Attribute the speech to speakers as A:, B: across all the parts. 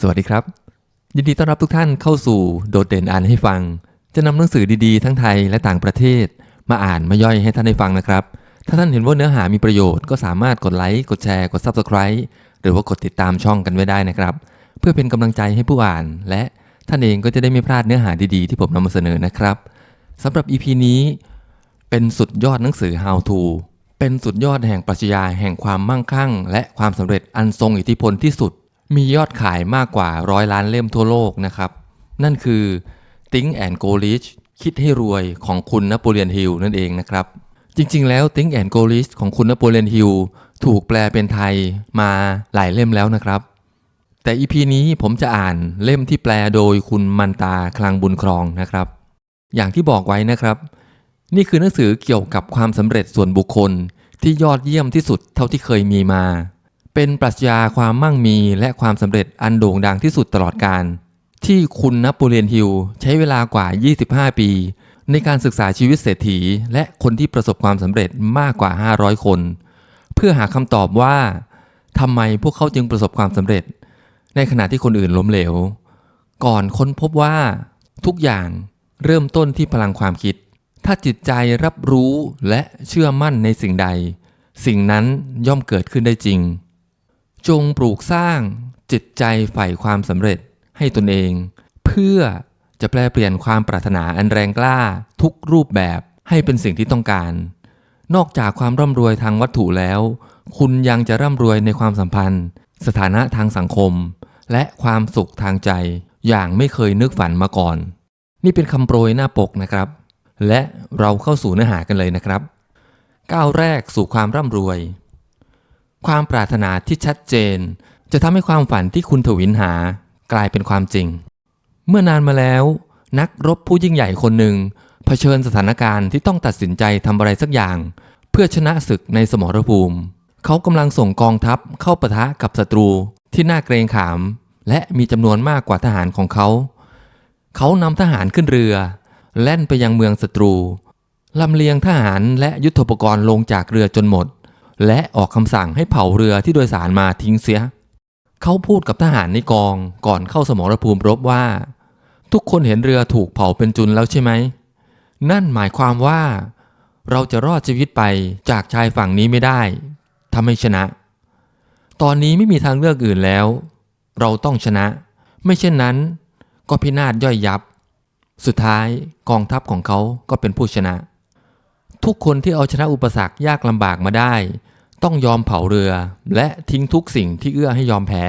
A: สวัสดีครับ ยินดีต้อนรับทุกท่านเข้าสู่โดดเด่นอ่านให้ฟัง จะนำหนังสือดีๆ ทั้งไทยและต่างประเทศ มาอ่านมาย่อยให้ท่านได้ฟังนะครับ ถ้าท่านเห็นว่าเนื้อหามีประโยชน์ก็สามารถกดไลค์กดแชร์กด Subscribe หรือว่ากดติดตามช่องกันไว้ได้นะครับ เพื่อเป็นกำลังใจให้ผู้อ่าน และท่านเองก็จะได้ไม่พลาดเนื้อหาดีๆ ที่ผมนำมาเสนอนะครับสำหรับ EP นี้ เป็นสุดยอดหนังสือ How to เป็นสุดยอดแห่งปรัชญาแห่งความมั่งคั่ง และความสำเร็จอันทรงอิทธิพลที่สุด มียอดขายมากกว่าร้อยล้านเล่มทั่วโลกนะครับ นั่นคือ Think and Go Rich คิดให้รวยของคุณนโปเลียนฮิลนั่นเองนะครับ จริงๆ แล้ว Think and Go Rich ของคุณนโปเลียนฮิลถูกแปลเป็นไทยมาหลายเล่มแล้วนะครับ แต่ EP นี้ผมจะอ่านเล่มที่แปลโดยคุณมันตาคลังบุญครองนะครับ อย่างที่บอกไว้นะครับ นี่คือหนังสือเกี่ยวกับความสำเร็จส่วนบุคคลที่ยอดเยี่ยมที่สุดเท่าที่เคยมีมา เป็นปรัชญาความมั่งมีและความสำเร็จอันโด่งดังที่สุดตลอดการ ที่คุณนโปเลียนฮิลใช้เวลากว่า 25 ปี ในการศึกษาชีวิตเศรษฐี และคนที่ประสบความสำเร็จมากกว่า 500 คน เพื่อหาคำตอบว่าทำไมพวกเขาจึงประสบความสำเร็จ ในขณะที่คนอื่นล้มเหลว ก่อนค้นพบว่าทุกอย่างเริ่มต้นที่พลังความคิด ถ้าจิตใจรับรู้และเชื่อมั่นในสิ่งใด สิ่งนั้นย่อมเกิดขึ้นได้จริง จงปลูกสร้างจิตใจใฝ่ความสำเร็จให้ตนเอง เพื่อจะแปลเปลี่ยนความปรารถนาอันแรงกล้าทุกรูปแบบให้เป็นสิ่งที่ต้องการ นอกจากความร่ำรวยทางวัตถุแล้ว คุณยังจะร่ำรวยในความสัมพันธ์ สถานะทางสังคม และความสุขทางใจ อย่างไม่เคยนึกฝันมาก่อน นี่เป็นคำโปรยหน้าปกนะครับ และเราเข้าสู่เนื้อหากันเลยนะครับ ก้าวแรกสู่ความร่ำรวย ความปรารถนาที่ชัดเจน จะทำให้ความฝันที่คุณถวินหากลายเป็นความจริง เมื่อนานมาแล้ว นักรบผู้ยิ่งใหญ่คนหนึ่งเผชิญสถานการณ์ที่ต้องตัดสินใจทำอะไรสักอย่าง เพื่อชนะศึกในสมรภูมิ เขากำลังส่งกองทัพเข้าปะทะกับศัตรูที่น่าเกรงขาม และมีจำนวนมากกว่าทหารของเขา เขานำทหารขึ้นเรือ แล่นไปยังเมืองศัตรูลำเลียงทหารและยุทโธปกรณ์ลงจากเรือจนหมด และออกคำสั่งให้เผาเรือที่โดยสารมาทิ้งเสีย เขาพูดกับทหารในกองก่อนเข้าสมรภูมิรบว่า ทุกคนเห็นเรือถูกเผาเป็นจุนแล้วใช่ไหม นั่นหมายความว่า เราจะรอดชีวิตไปจากชายฝั่งนี้ไม่ได้ถ้าไม่ชนะ ตอนนี้ไม่มีทางเลือกอื่นแล้ว เราต้องชนะ ไม่เช่นนั้น ก็พินาศย่อยยับ สุดท้ายกองทัพของเขาก็เป็นผู้ชนะ ทุกคนที่เอาชนะอุปสรรคยากลำบากมาได้ ต้องยอมเผาเรือ และทิ้งทุกสิ่งที่เอื้อให้ยอมแพ้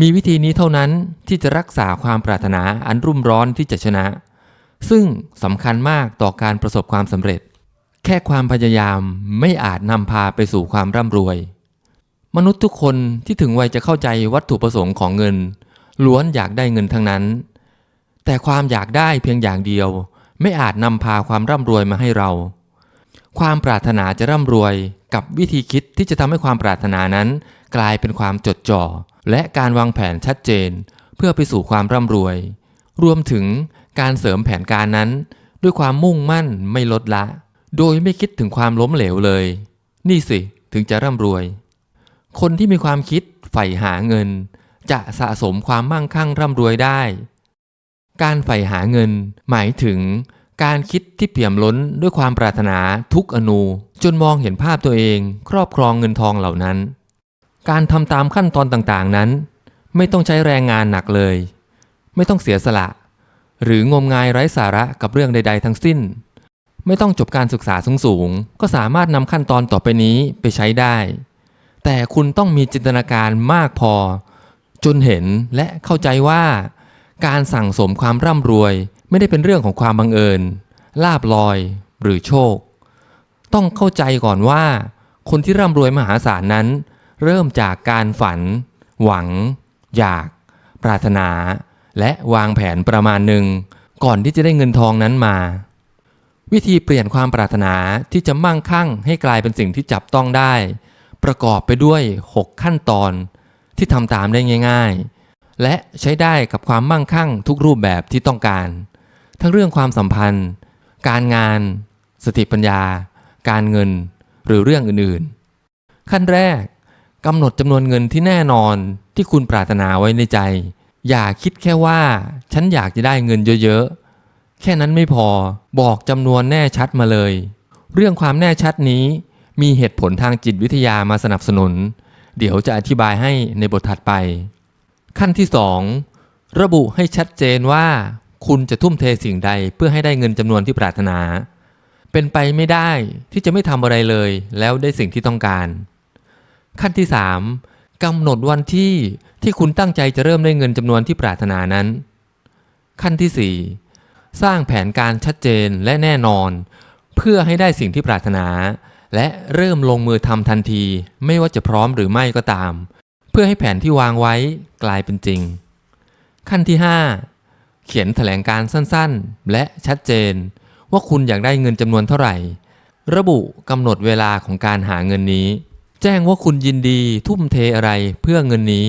A: มีวิธีนี้เท่านั้นที่จะรักษาความปรารถนาอันรุ่มร้อนที่จะชนะ ซึ่งสำคัญมากต่อการประสบความสำเร็จ แค่ความพยายามไม่อาจนำพาไปสู่ความร่ำรวย มนุษย์ทุกคนที่ถึงวัยจะเข้าใจวัตถุประสงค์ของเงิน ล้วนอยากได้เงินทั้งนั้น แต่ความอยากได้เพียงอย่างเดียว ไม่อาจนำพาความร่ำรวยมาให้เรา ความปรารถนาจะร่ำรวยกับวิธีคิดที่จะทำให้ความปรารถนานั้น กลายเป็นความจดจ่อ และการวางแผนชัดเจน เพื่อไปสู่ความร่ำรวย รวมถึงการเสริมแผนการนั้น ด้วยความมุ่งมั่นไม่ลดละ โดยไม่คิดถึงความล้มเหลวเลย นี่สิถึงจะร่ำรวย คนที่มีความคิดใฝ่หาเงิน จะสะสมความมั่งคั่งร่ำรวยได้ การใฝ่หาเงิน หมายถึงการคิดที่เปี่ยมล้นด้วยความปรารถนาทุกอนู จนมองเห็นภาพตัวเอง ครอบครองเงินทองเหล่านั้น การทำตามขั้นตอนต่างๆนั้น ไม่ต้องใช้แรงงานหนักเลย ไม่ต้องเสียสละ หรืองมงายไร้สาระกับเรื่องใด ๆ ทั้งสิ้น ไม่ต้องจบการศึกษาสูงๆก็สามารถนำขั้นตอนต่อไปนี้ไปใช้ได้ แต่คุณต้องมีจินตนาการมากพอ จนเห็นและเข้าใจว่า การสั่งสมความร่ำรวยไม่ได้เป็นเรื่องของความบังเอิญ ลาบลอยหรือโชค ต้องเข้าใจก่อนว่า คนที่ร่ำรวยมหาศาลนั้น เริ่มจากการฝัน หวัง อยาก ปรารถนา และวางแผนประมาณหนึ่ง ก่อนที่จะได้เงินทองนั้นมา วิธีเปลี่ยนความปรารถนาที่จะมั่งคั่งให้กลายเป็นสิ่งที่จับต้องได้ ประกอบไปด้วย 6 ขั้นตอนที่ทำตามได้ง่าย ๆ และใช้ได้กับความมั่งคั่งทุกรูปแบบที่ต้องการ ทั้งเรื่องความสัมพันธ์ การงาน สติปัญญา การเงิน หรือเรื่องอื่นๆ ขั้นแรกกำหนดจำนวนเงินที่แน่นอนที่คุณปรารถนาไว้ในใจ อย่าคิดแค่ว่า ฉันอยากจะได้เงินเยอะๆ แค่นั้นไม่พอบอกจำนวนแน่ชัดมาเลย เรื่องความแน่ชัดนี้มีเหตุผลทางจิตวิทยามาสนับสนุน เดี๋ยวจะอธิบายให้ในบทถัดไป ขั้นที่ 2 ระบุให้ชัดเจนว่า คุณจะทุ่มเทสิ่งใดเพื่อให้ได้เงินจำนวนที่ปรารถนา เป็นไปไม่ได้ที่จะไม่ทำอะไรเลย แล้วได้สิ่งที่ต้องการ ขั้นที่3กำหนดวันที่ที่คุณตั้งใจจะเริ่มได้เงินจำนวนที่ปรารถนานั้น ขั้นที่ 4 สร้างแผนการชัดเจนและแน่นอน เพื่อให้ได้สิ่งที่ปรารถนา และเริ่มลงมือทำทันที ไม่ว่าจะพร้อมหรือไม่ก็ตาม เพื่อให้แผนที่วางไว้กลายเป็นจริง ขั้นที่ 5 เขียนแถลงการสั้นๆ และชัดเจน ว่าคุณอยากได้เงินจำนวนเท่าไหร่ ระบุกำหนดเวลาของการหาเงินนี้ แจ้งว่าคุณยินดีทุ่มเทอะไรเพื่อเงินนี้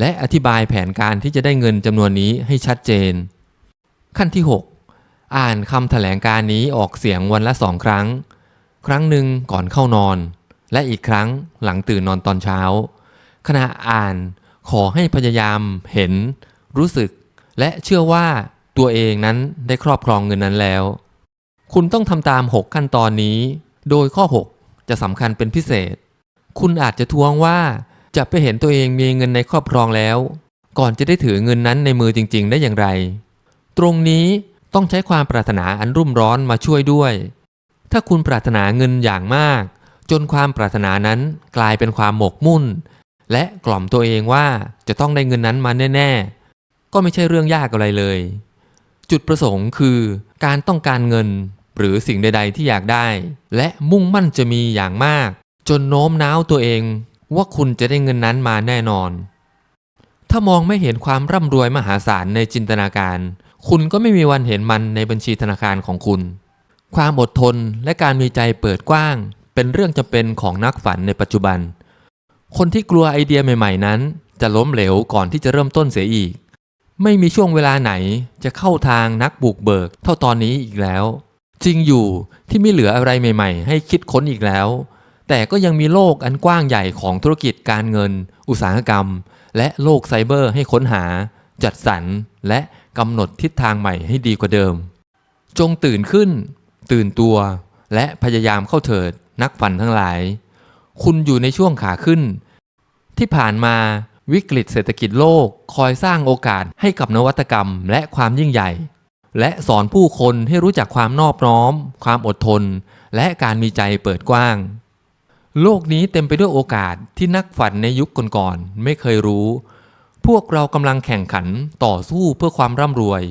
A: และอธิบายแผนการที่จะได้เงินจำนวนนี้ให้ชัดเจน ขั้นที่ 6 อ่านคำแถลงการนี้ออกเสียงวันละสองครั้ง ครั้งหนึ่งก่อนเข้านอน และอีกครั้งหลังตื่นนอนตอนเช้า ขณะอ่านขอให้พยายามเห็น รู้สึก และเชื่อว่าตัวเองนั้นได้ครอบครองเงินนั้นแล้ว คุณต้องทำตาม 6 ขั้นตอนนี้ โดยข้อ 6 จะสำคัญเป็นพิเศษ คุณอาจจะทวงว่าจะไปเห็นตัวเองมีเงินในครอบครองแล้ว ก่อนจะได้ถือเงินนั้นในมือจริง ๆ ได้อย่างไร ตรงนี้ต้องใช้ความปรารถนาอันรุ่มร้อนมาช่วยด้วย ถ้าคุณปรารถนาเงินอย่างมาก จนความปรารถนานั้นกลายเป็นความหมกมุ่น และกล่อมตัวเองว่าจะต้องได้เงินนั้นมาแน่ ๆ ก็ไม่ใช่เรื่องยากอะไรเลย จุดประสงค์คือการต้องการเงิน หรือสิ่งใด ๆ ที่อยากได้ และมุ่งมั่นจะมีอย่างมาก จนโน้มน้าวตัวเองว่าคุณจะได้เงินนั้นมาแน่นอน ถ้ามองไม่เห็นความร่ำรวยมหาศาลในจินตนาการ คุณก็ไม่มีวันเห็นมันในบัญชีธนาคารของคุณ ความอดทนและการมีใจเปิดกว้าง เป็นเรื่องจำเป็นของนักฝันในปัจจุบัน คนที่กลัวไอเดียใหม่ๆนั้น จะล้มเหลวก่อนที่จะเริ่มต้นเสียอีก ไม่มีช่วงเวลาไหนจะเข้าทางนักบุกเบิกเท่าตอนนี้อีกแล้ว จริงอยู่ที่ไม่เหลืออะไรใหม่ๆ ให้คิดค้นอีกแล้ว แต่ก็ยังมีโลกอันกว้างใหญ่ของธุรกิจการเงิน อุตสาหกรรม และโลกไซเบอร์ให้ค้นหา จัดสรรและกำหนดทิศทางใหม่ให้ดีกว่าเดิม จงตื่นขึ้น ตื่นตัว และพยายามเข้าเถิดนักฝันทั้งหลาย คุณอยู่ในช่วงขาขึ้น ที่ผ่านมาวิกฤตเศรษฐกิจโลกคอยสร้างโอกาสให้กับนวัตกรรมและความยิ่งใหญ่ และสอนผู้คนให้รู้จักความนอบน้อม ความอดทน และการมีใจเปิดกว้าง โลกนี้เต็มไปด้วยโอกาสที่นักฝันในยุคก่อนๆไม่เคยรู้ พวกเรากำลังแข่งขันต่อสู้เพื่อความร่ำรวย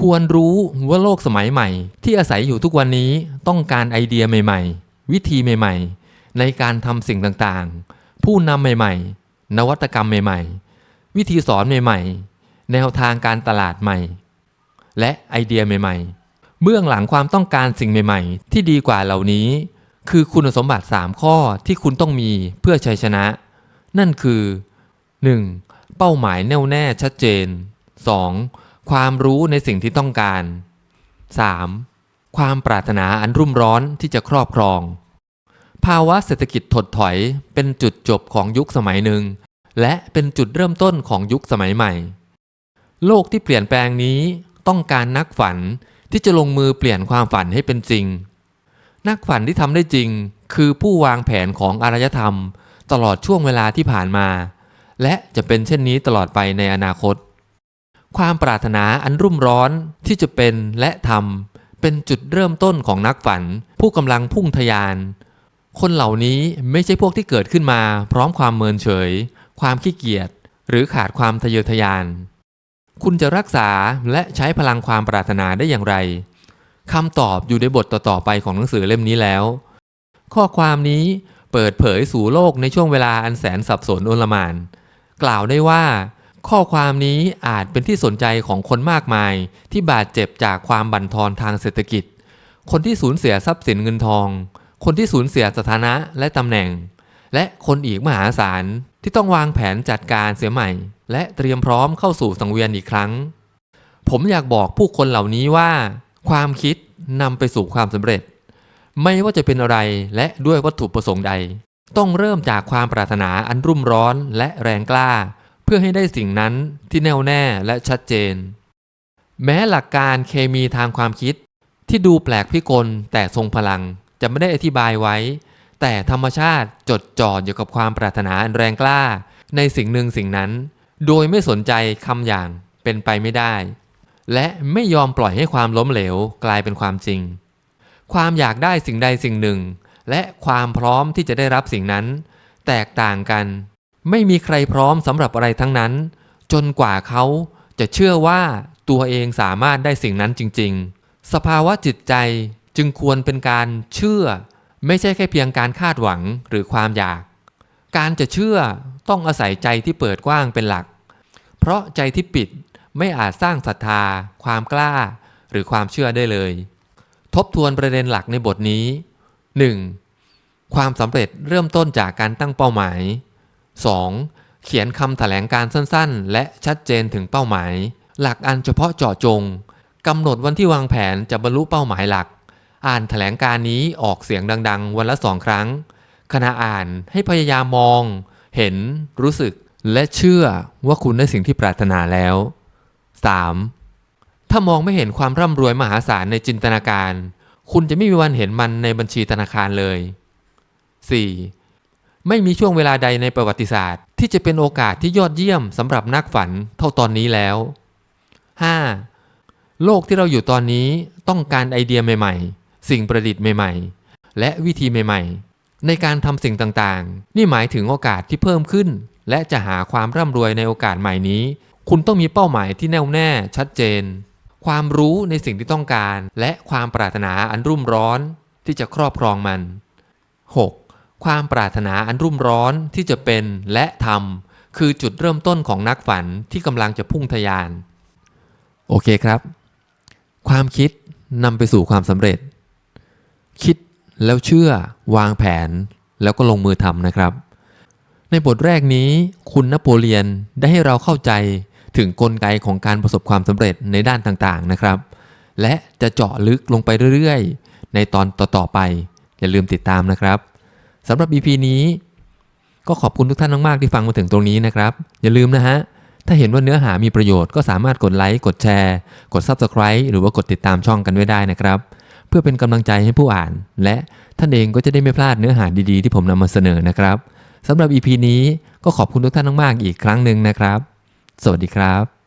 A: ควรรู้ว่าโลกสมัยใหม่ ที่อาศัยอยู่ทุกวันนี้ต้องการไอเดียใหม่ ๆ วิธีใหม่ๆ ในการทำสิ่งต่างๆ ผู้นำใหม่ๆ นวัตกรรมใหม่ๆ วิธีสอนใหม่ๆ แนวทางการตลาดใหม่ และไอเดียใหม่ๆ เบื้องหลังความต้องการสิ่งใหม่ๆ ที่ดีกว่าเหล่านี้ คือคุณสมบัติ 3 ข้อที่คุณต้องมีเพื่อชัยชนะ นั่นคือ 1. เป้าหมายแน่วแน่ชัดเจน 2. ความรู้ในสิ่งที่ต้องการ 3. ความปรารถนาอันรุ่มร้อนที่จะครอบครอง ภาวะเศรษฐกิจถดถอยเป็นจุดจบของยุคสมัยหนึ่ง และเป็นจุดเริ่มต้นของยุคสมัยใหม่ โลกที่เปลี่ยนแปลงนี้ต้องการนักฝันที่จะลงมือเปลี่ยนความฝันให้เป็นจริง นักฝันที่ทำได้จริง คือผู้วางแผนของอารยธรรม ตลอดช่วงเวลาที่ผ่านมา และจะเป็นเช่นนี้ตลอดไปในอนาคต ความปรารถนาอันรุ่มร้อนที่จะเป็นและทำเป็นจุดเริ่มต้นของนักฝัน ผู้กำลังพุ่งทะยาน คนเหล่านี้ไม่ใช่พวกที่เกิดขึ้นมา พร้อมความเมินเฉย ความขี้เกียจหรือขาดความทะเยอทะยาน คุณจะรักษาและใช้พลังความปรารถนาได้อย่างไรคำตอบอยู่ในบทต่อๆไปของหนังสือเล่มนี้แล้ว ข้อความนี้เปิดเผยสู่โลกในช่วงเวลาอันแสนสับสนโอลมาน กล่าวได้ว่า ข้อความนี้อาจเป็นที่สนใจของคนมากมาย ที่บาดเจ็บจากความบั่นทอนทางเศรษฐกิจ คนที่สูญเสียทรัพย์สินเงินทอง คนที่สูญเสียสถานะและตำแหน่ง และคนอีกมหาศาลที่ต้องวางแผนจัดการเสียใหม่ และเตรียมพร้อมเข้าสู่สังเวียนอีกครั้ง ผมอยากบอกผู้คนเหล่านี้ว่า ความคิดนำไปสู่ความสำเร็จ ไม่ว่าจะเป็นอะไรและด้วยวัตถุประสงค์ใด ต้องเริ่มจากความปรารถนาอันรุ่มร้อนและแรงกล้า เพื่อให้ได้สิ่งนั้นที่แน่วแน่และชัดเจน แม้หลักการเคมีทางความคิดที่ดูแปลกพิกลแต่ทรงพลัง จะไม่ได้อธิบายไว้ แต่ธรรมชาติจดจ่ออยู่กับความปรารถนาอันแรงกล้า ในสิ่งหนึ่งสิ่งนั้น โดยไม่สนใจคำอย่างเป็นไปไม่ได้ และไม่ยอมปล่อยให้ความล้มเหลวกลายเป็นความจริง ความอยากได้สิ่งใดสิ่งหนึ่ง และความพร้อมที่จะได้รับสิ่งนั้น แตกต่างกัน ไม่มีใครพร้อมสำหรับอะไรทั้งนั้น จนกว่าเขาจะเชื่อว่าตัวเองสามารถได้สิ่งนั้นจริง ๆ สภาวะจิตใจ จึงควรเป็นการเชื่อ ไม่ใช่แค่เพียงการคาดหวังหรือความอยาก การจะเชื่อต้องอาศัยใจที่เปิดกว้างเป็นหลัก เพราะใจที่ปิดไม่อาจสร้างศรัทธา ความกล้า หรือความเชื่อได้เลย ทบทวนประเด็นหลักในบทนี้ 1. ความสำเร็จเริ่มต้นจากการตั้งเป้าหมาย 2. เขียนคำแถลงการสั้นๆ และชัดเจนถึงเป้าหมาย หลักอันเฉพาะเจาะจงกำหนดวันที่วางแผนจะบรรลุเป้าหมายหลัก อ่านแถลงการนี้ออกเสียงดัง ๆ วันละสองครั้ง ขณะอ่านให้พยายามมอง เห็น รู้สึก และเชื่อว่าคุณได้สิ่งที่ปรารถนาแล้ว 3. ถ้ามองไม่เห็นความร่ำรวยมหาศาลในจินตนาการ คุณจะไม่มีวันเห็นมันในบัญชีธนาคารเลย 4. ไม่มีช่วงเวลาใดในประวัติศาสตร์ ที่จะเป็นโอกาสที่ยอดเยี่ยมสำหรับนักฝันเท่าตอนนี้แล้ว 5. โลกที่เราอยู่ตอนนี้ต้องการไอเดียใหม่ ๆ สิ่งประดิษฐ์ใหม่ๆ และวิธีใหม่ๆ ในการทำสิ่งต่างๆ นี่หมายถึงโอกาสที่เพิ่มขึ้น และจะหาความร่ำรวยในโอกาสใหม่นี้ คุณต้องมีเป้าหมายที่แน่วแน่ชัดเจน ความรู้ในสิ่งที่ต้องการ และความปรารถนาอันรุ่มร้อนที่จะครอบครองมัน 6. ความปรารถนาอันรุ่มร้อนที่จะเป็นและทำคือจุดเริ่มต้นของนักฝันที่กำลังจะพุ่งทะยาน โอเคครับ ความคิดนำไปสู่ความสำเร็จ แล้วเชื่อวางแผนแล้วก็ลงมือทำนะครับ ในบทแรกนี้คุณนโปเลียนได้ให้เราเข้าใจถึงกลไกของการประสบความสำเร็จในด้านต่างๆนะครับ และจะเจาะลึกลงไปเรื่อยๆ ในตอนต่อๆไป อย่าลืมติดตามนะครับสำหรับ EP นี้ก็ขอบคุณทุกท่านมากๆที่ฟังมาถึงตรงนี้นะครับ อย่าลืมนะฮะ ถ้าเห็นว่าเนื้อหามีประโยชน์ก็สามารถกดไลค์ กดแชร์ กด Subscribe หรือว่ากดติดตามช่องกันไว้ได้นะครับ เพื่อเป็นกำลังใจให้ผู้อ่าน และท่านเองก็จะได้ไม่พลาดเนื้อหาดีๆ ที่ผมนำมาเสนอนะครับสำหรับ EP นี้ก็ขอบคุณทุกท่านมากๆอีกครั้งหนึ่งนะครับ สวัสดีครับ